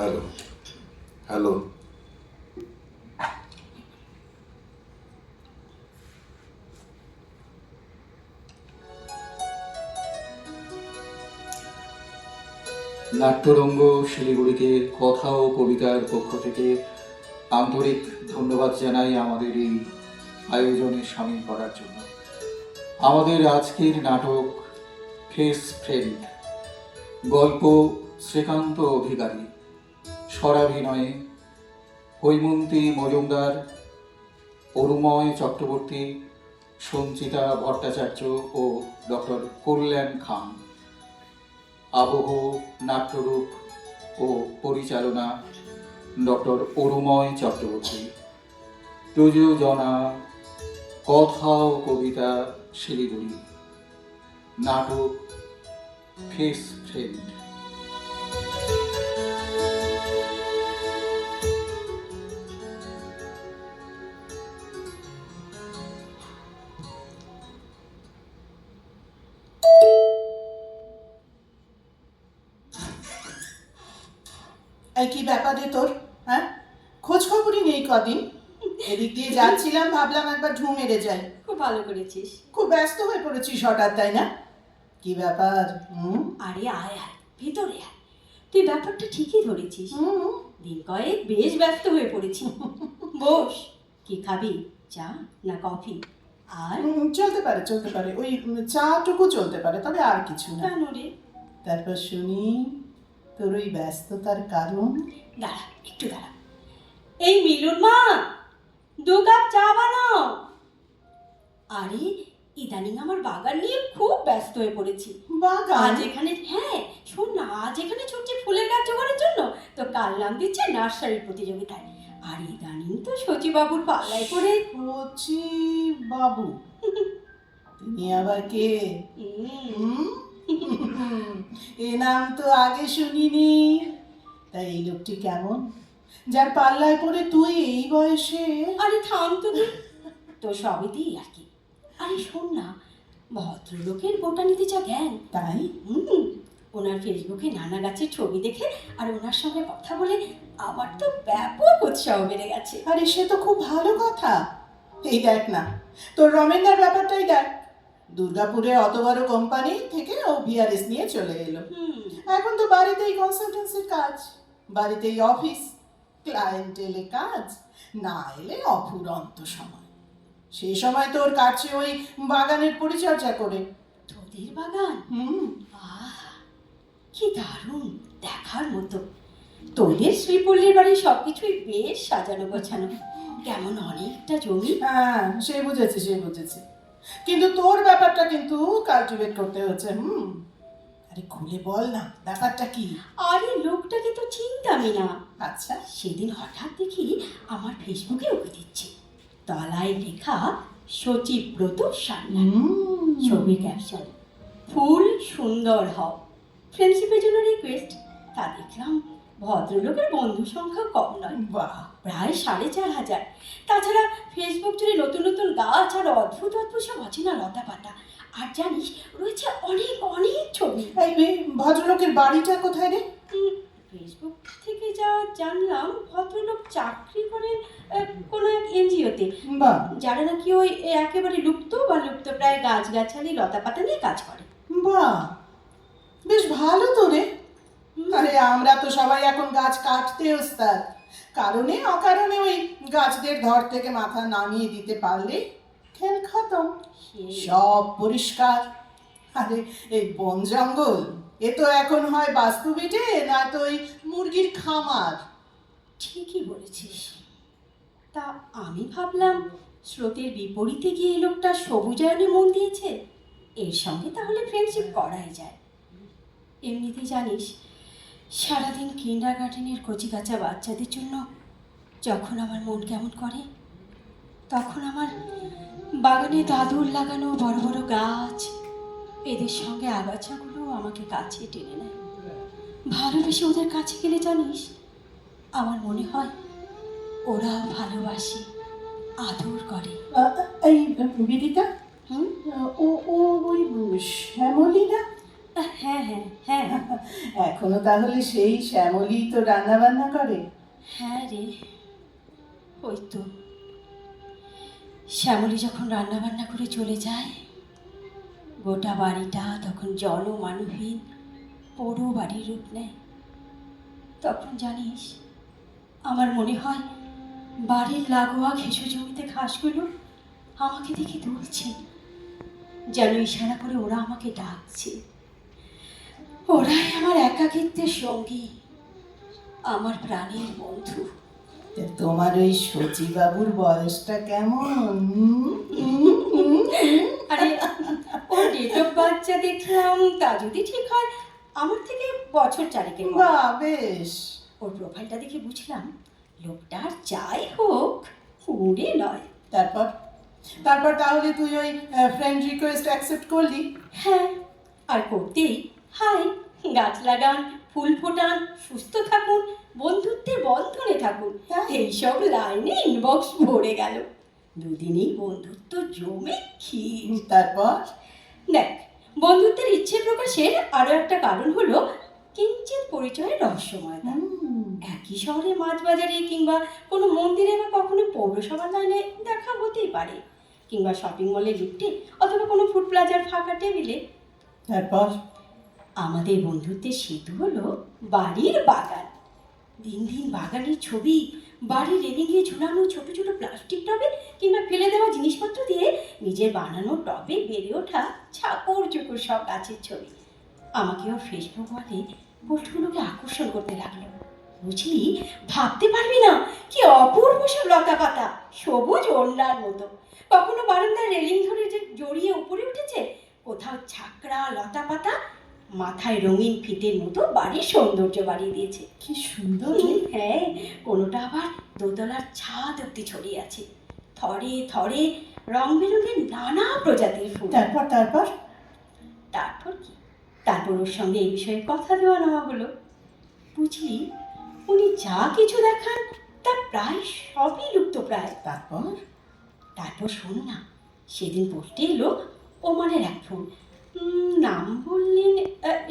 Hello hello নাট্যরঙ্গ শিলিগুড়িকে কথা ও কবিতার পক্ষ থেকে আন্তরিক ধন্যবাদ জানাই আমাদের এই আয়োজনে সামিল করার জন্য। আমাদের আজকের নাটক ফেস ফ্রেন্ড গল্প শ্রীকান্ত অধিকারী। স্বরাভিনয়ে হৈমন্তী মজুমদার, অরুময় চক্রবর্তী, সঞ্চিতা ভট্টাচার্য ও ডক্টর কল্যাণ খান। আবহ, নাট্যরূপ ও পরিচালনা ডক্টর অরুময় চক্রবর্তী। প্রযোজনা, কথা ও কবিতা শিলিগুড়ি। নাটক, ফেস ফ্রেন্ড। এই কি ব্যাপার রে তোর হ্যাঁ? খোঁজ খবরই নেই কদিন। এদিক দিয়ে যাচ্ছিলাম ভাবলাম একবার ঢু মেরে যাই। খুব ভালো করেছিস। খুব ব্যস্ত হয়ে পড়েছিস হঠাৎ তাই না? কি ব্যাপার হুম? আরে আয় আয় ভেতরে আয়। তুই ব্যাপারটা ঠিকই ধরেছিস। হুম দিন কয়েক বেশ ব্যস্ত হয়ে পড়েছি। বস কি খাবি? চা না কফি? আর? চলতে পারে চলতে পারে। ওই চাটুকু চলতে পারে তবে আর কিছু না। কেন রে? তারপর শুনি তোর ওই ব্যস্ততার কারণ? দাঁড়া একটু দাঁড়া। এই মিলুর মা দু কাপ চা বানাও। আরে ইদানিং আমার বাগান নিয়ে খুব ব্যস্ত হয়ে পড়েছি। বাগান? আজ এখানে হ্যাঁ শোন না আজ এখানে ছুটছে ফুলের গাছ জোগাড়ের জন্য। তো কাল নাম দিচ্ছে নার্সারির প্রতিযোগিতায়। আর ইদানিং তো সচিবাবুর পাল্লায় করে কচি বাবু তিনি আবার কে? হুম? এ নাম তো আগে শুনিনি। তাই এই লোকটি কেমন? যার পাল্লায় পড়ে তুই এই বয়সে? আরে থাম তুমি তো সবই আর কি আরে শোন না ভদ্রলোকের বোটানিতে যা জ্ঞান তাই? হুম ওনার ফেসবুকে নানা গাছের ছবি দেখে আর ওনার সঙ্গে কথা বলে আমার তো ব্যাপক উৎসাহ বেড়ে গেছে। আরে সে তো খুব ভালো কথা। এই দেখ না তোর রমেনদার ব্যাপারটাই দেখ। দুর্গাপুরে অত বড় কোম্পানি থেকে ও ভিআরএস নিয়ে চলে এলো। এখন তো বাড়িতেই কনসালটেন্সির কাজ বাড়িতেই অফিস ক্লায়েন্ট এলে কাজ না এলে অফুরন্ত সময় সেই সময় তোর কাছে ওই বাগানের পরিচর্যা করে। তোদের বাগান? হুম। কি দারুণ দেখার মতো। তোদের শ্রীপল্লীর বাড়ির সবকিছুই বেশ সাজানো গোছানো। কেমন অনেকটা জমি। হ্যাঁ সে বুঝেছি সে বুঝেছি। কিন্তু তোর ব্যাপারটা কিন্তু কাল্টিভেট করতে হচ্ছে হুম? আরে খুলে বল না ব্যাপারটা কি? আরে লোকটাকে তো চিনতামই না। আচ্ছা। সেদিন হঠাৎ দেখি আমার ফেসবুকে উঠে দিচ্ছে। তলায় লেখা সচিব্রত হুম। ছবির ক্যাপশন ফুল সুন্দর হও। ফ্রেন্ডশিপের জন্য রিকোয়েস্ট তা দেখলাম ভদ্রলোকের বন্ধু সংখ্যা কম নয়। বাহ প্রায় সাড়ে চার হাজার। তাছাড়া ফেসবুক জুড়ে নতুন নতুন গাছ আর অদ্ভুত অদ্ভুত সব অচেনা লতা পাতা। আর জানিস রয়েছে অনেক অনেক ছবি। ভদ্রলোকের বাড়িটা কোথায় রে? ফেসবুক থেকে যা জানলাম ভদ্রলোক চাকরি করেন আহ, কোনো এক এনজিওতে বাহ। যারা নাকি ওই একেবারে লুপ্ত বা লুপ্ত প্রায় গাছগাছালি লতা পাতা নিয়ে কাজ করে। বাহ বেশ ভালো তো রে। আরে, আমরা তো সবাই এখন গাছ কাটতে ওস্তাদ। কারণে, অকারণে ওই গাছদের ধর থেকে মাথা নামিয়ে দিতে পারলে খেল খতম। সব পরিষ্কার। আরে, এই বন জঙ্গল, এ তো এখন হয় বাস্তু বেটে না তো ওই মুরগির খামার। ঠিকই বলেছিস। তা আমি ভাবলাম, স্রোতের বিপরীতে গিয়ে এই লোকটা সবুজায়নে মন দিয়েছে, এর সঙ্গে তাহলে ফ্রেন্ডশিপ করাই যায়। এমনিতে জানিস সারাদিন কিন্ডার গার্ডেনের কচিকাচা বাচ্চাদের জন্য যখন আমার মন কেমন করে তখন আমার বাগানে দাদুর লাগানো বড় বড় গাছ এদের সঙ্গে আগাছাগুলো আমাকে কাছে টেনে নেয়। ভালোবেসে ওদের কাছে গেলে জানিস আমার মনে হয় ওরাও ভালোবাসে আদর করে। এই বিদিতা হুম? ও ও ওই শ্যামলী না হ্যাঁ হ্যাঁ হ্যাঁ। এখনও তাহলে সেই শ্যামলি তো রান্না বান্না করে? হ্যাঁ রে ওই তো। শ্যামলী যখন রান্না বান্না করে চলে যায় গোটা বাড়িটা তখন জলমানবহীন পোড়ো বাড়ির রূপ নেয়। তখন জানিস আমার মনে হয় বাড়ির লাগোয়া ঘেঁষো জমিতে ঘাসগুলো আমাকে দেখে দুলছে। যেন ইশারা করে ওরা আমাকে ডাকছে। ওরাই আমার একাকিত্বের সঙ্গী। আমার প্রাণের বন্ধু। তোমার ওই সচিবাবুর বয়সটা কেমন? আরে ডেট বাচ্চা দেখলাম তা যদি ঠিক হয় আমার থেকে বছর চারেকের। বাহ বেশ। ওর প্রোফাইলটা দেখে বুঝলাম লোকটার যাই হোক উড়ে নয়। তারপর? তারপর তাহলে তুই ওই ফ্রেন্ড রিকোয়েস্ট অ্যাকসেপ্ট করলি? হ্যাঁ আর করতেই হাই গাছ লাগান ফুল ফোটান সুস্থ থাকুন বন্ধুত্বের বন্ধনে থাকুন? এইসব লাইনে ইনবক্স ভরে গেল। দুদিনই বন্ধুত্ব জমে ক্ষীর। তারপর? দেখ বন্ধুত্বের ইচ্ছে প্রকাশের আরও একটা কারণ হলো কিঞ্চিত পরিচয়ের রহস্যময়তা। একই শহরে মাছ বাজারে কিংবা কোনো মন্দিরে বা কখনো পৌরসভা লাইনে দেখা হতেই পারে। কিংবা শপিং মলের লিফটে অথবা কোনো ফুড প্লাজার ফাঁকা টেবিলে তারপর? আমাদের বন্ধুত্বের সেতু হলো বাড়ির বাগান। দিন দিন বাগানের ছবি, বাড়ির রেলিংয়ে ঝুলানো ছোট ছোট প্লাস্টিক টবে কিংবা ফেলে দেওয়া জিনিসপত্র দিয়ে নিজের বানানো টবে বেড়ে ওঠা ছাকর চুকুর সব গাছের ছবি। আমাকে ওর ফেসবুক ওয়ালে পোস্টগুলোকে আকর্ষণ করতে লাগল। বুঝলি? ভাবতে পারবি না, কি অপূর্ব সব লতা পাতা, সবুজ ওড়নার মতো। কখনো বারান্দার রেলিং ধরে যে জড়িয়ে উপরে উঠেছে, কোথাও ছাকরা লতা পাতা মাথায় রঙিন ফিতের মতো বাড়ির সৌন্দর্য বাড়িয়ে দিয়েছে। কি সুন্দর হ্যাঁ কোনোটা আবার দোতলার ছাদ অব্দি ছড়িয়ে আছে। থরে থরে রং বেরঙের নানা প্রজাতির ফুল। তারপর তারপর? তারপর কি? তারপর ওর সঙ্গে এই বিষয়ে কথা দেওয়া নেওয়া হলো। বুঝলি উনি যা কিছু দেখান তা প্রায় সবই লুপ্ত প্রায় তারপর? তারপর শোন না সেদিন পড়তে এলো ওমানের এক ফুল। নাম বললেন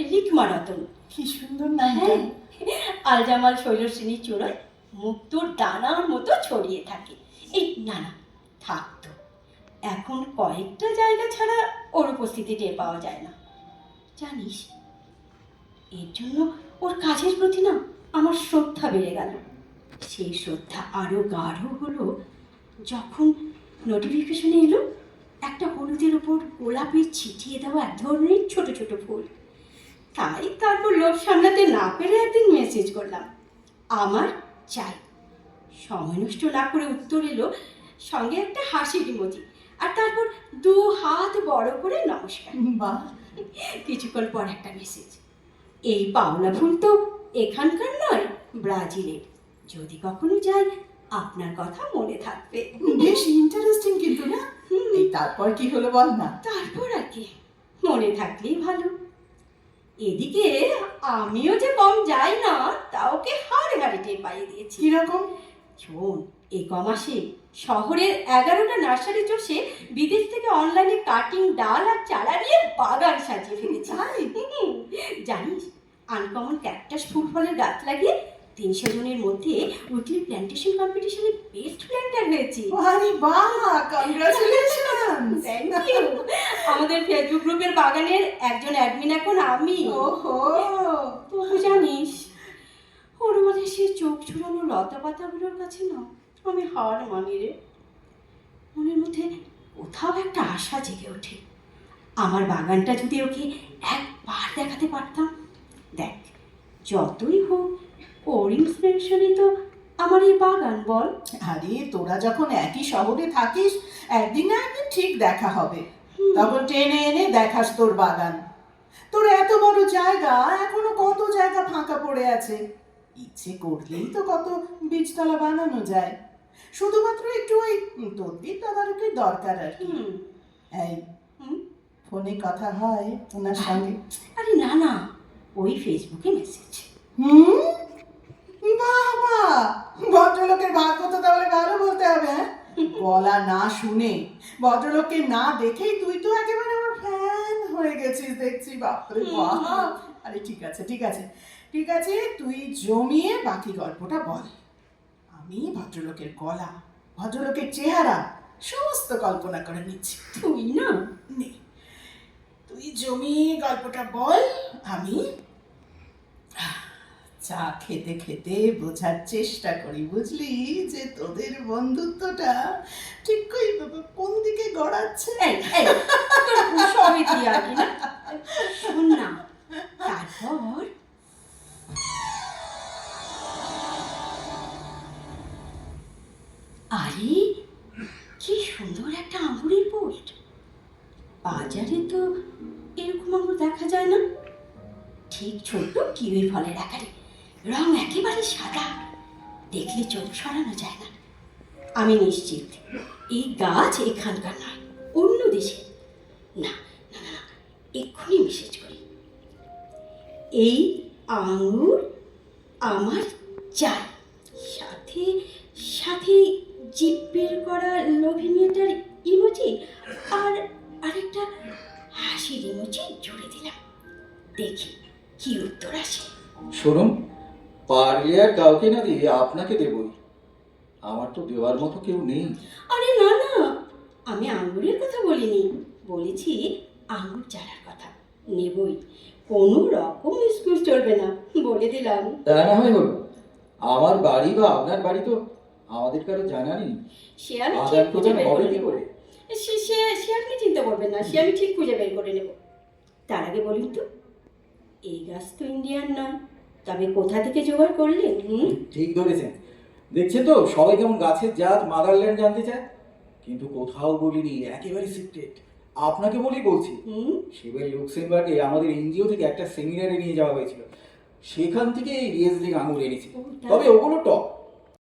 রিকমা রতন কি সুন্দর নামটা হ্যাঁ আলজামাল শৈলশ্রেণীর চূড়ায় মুক্তোর দানার মতো ছড়িয়ে থাকে। এই না না থাকতো এখন কয়েকটা জায়গা ছাড়া ওর উপস্থিতি টের পাওয়া যায় না। জানিস এর জন্য ওর কাজের প্রতি না আমার শ্রদ্ধা বেড়ে গেল। সেই শ্রদ্ধা আরও গাঢ় হলো যখন নোটিফিকেশনে এলো একটা হলুদের ওপর গোলাপের ছিটিয়ে দেওয়া এক ধরনের ছোট ছোট ফুল। তাই তারপর লোভ সামলাতে না পেরে একদিন মেসেজ করলাম। আমার চাই। সময় নষ্ট না করে উত্তর এলো সঙ্গে একটা হাসির ইমোজি আর তারপর দু হাত বড় করে নমস্কার। বা কিছুক্ষণ পর একটা মেসেজ এই পাওনা ফুল তো এখানকার নয় ব্রাজিলের। যদি কখনো যাই আপনার কথা মনে থাকবে। বেশ ইন্টারেস্টিং কিন্তু না? এই তারপর কি হলো বল না? তারপর আর কি? মনে থাকলেই ভালো। এদিকে আমিও যে কম যাই না তা ওকে হাড়ে হাড়ে টের পাইয়ে দিয়েছি। কীরকম শোন এই কমাসে শহরের এগারোটা নার্সারি চষে বিদেশ থেকে অনলাইনে কাটিং ডাল আর চারা নিয়ে বাগান সাজিয়ে ফেলেছি। জানিস আনকমন ক্যাকটাস ফুল ফলের গাছ লাগিয়ে তিনশো জনের মধ্যে উইকলি প্ল্যান্টেশন কম্পিটিশনে বেস্ট প্ল্যান্টার হয়েছি। আরে বাহ কংগ্রাচুলেশন Thank you. আমাদের ফেসবুক গ্রুপের বাগানের একজন অ্যাডমিন এখন আমি। ওহো! তবু জানিস ওর মানে সেই চোখ ছুড়ানো লতা পাতাগুলোর কাছে না আমি হার মানি রে। মনের মধ্যে কোথাও একটা আশা জেগে ওঠে। আমার বাগানটা যদি ওকে একবার দেখাতে পারতাম দেখ যতই হোক ওর ইন্সপিরেশনই তো আমার এই বাগান বল। আরে তোরা যখন একই শহরে থাকিস একদিন না একদিন ঠিক দেখা হবে। তখন টেনে এনে দেখাস তোর বাগান। তোর এত বড় জায়গা এখনও কত জায়গা ফাঁকা পড়ে আছে। ইচ্ছে করলেই তো কত বীজতলা বানানো যায়। শুধুমাত্র একটু ওই তদ্বির তদারকির দরকার আর কি। হুম। এই ফোনে কথা হয় ওনার সঙ্গে। আরে না না ওই ফেসবুকে মেসেজ। হুম? বাবা! ভদ্রলোকের ভাগ্য তো তাহলে ভালো বলতে হবে হ্যাঁ? না শুনে ভদ্রলোককে না দেখেই তুই তো একেবারে আমার ফ্যান হয়ে গেছিস দেখছি বাপরে বাপ! আরে ঠিক আছে ঠিক আছে ঠিক আছে তুই জমিয়ে বাকি গল্পটা বল। আমি ভদ্রলোকের গলা ভদ্রলোকের চেহারা সমস্ত কল্পনা করে নিচ্ছি। তুই না? নে তুই জমিয়ে গল্পটা বল আমি চা খেতে খেতে বোঝার চেষ্টা করি, বুঝলি? যে তোদের বন্ধুত্বটা ঠিক কোন দিকে গড়াচ্ছে? শোন না, তারপর আরে, কি সুন্দর একটা আঙ্গুরের পোস্ট। বাজারে তো এরকম আঙ্গুর দেখা যায় না। ঠিক ছোট্ট কিউই ফলের আকারে। রং একেবারে সাদা। দেখলে চোখ সরানো যায় না। আমি নিশ্চিত, এই গাছ এখানকার নয় অন্য দেশে। না না না এক্ষুনি মেসেজ করি। এই আঙুর আমার চাই। সাথে সাথে জিপ বের করা লোভী মেয়েটার ইমোজি আর আরেকটা হাসির ইমোজি জুড়ে দিলাম। দেখি কি উত্তর আসে। শুনুন পারলে আর কাউকে না দিয়ে আপনাকে দেবই। আমার তো দেওয়ার মতো কেউ নেই। আরে না না আমি আঙ্গুরের কথা বলিনি। বলেছি আঙ্গুর চারার কথা। নেবই। কোনো রকম স্কুল চলবে না বলে দিলাম। তা না হয় হলো। আমার বাড়ি বা আপনার বাড়ি তো আমাদের কারও জানা নেই। সে আমি ঠিক আদান খুঁজে প্রদান বের হবে করে কি করে? সে সে সে আপনি চিন্তা করবেন না সে আমি ঠিক খুঁজে বের করে নেব। তার আগে বলুন তো এই গাছ তো ইন্ডিয়ান নয়। তবে কোথা থেকে জোগাড় করলেন হুম? ঠিক ধরেছেন। দেখছেন তো সবাই কেমন গাছের জাত মাদারল্যান্ড জানতে চায়? কিন্তু কোথাও বলিনি একেবারে সিক্রেট আপনাকে বলি বলছি হুম? সেবার লুক্সেমবার্গে আমাদের এনজিও থেকে একটা সেমিনারে নিয়ে যাওয়া হয়েছিল। সেখান থেকে এই রিয়েজলিং আঙুর এনেছি। তবে ওগুলো টক।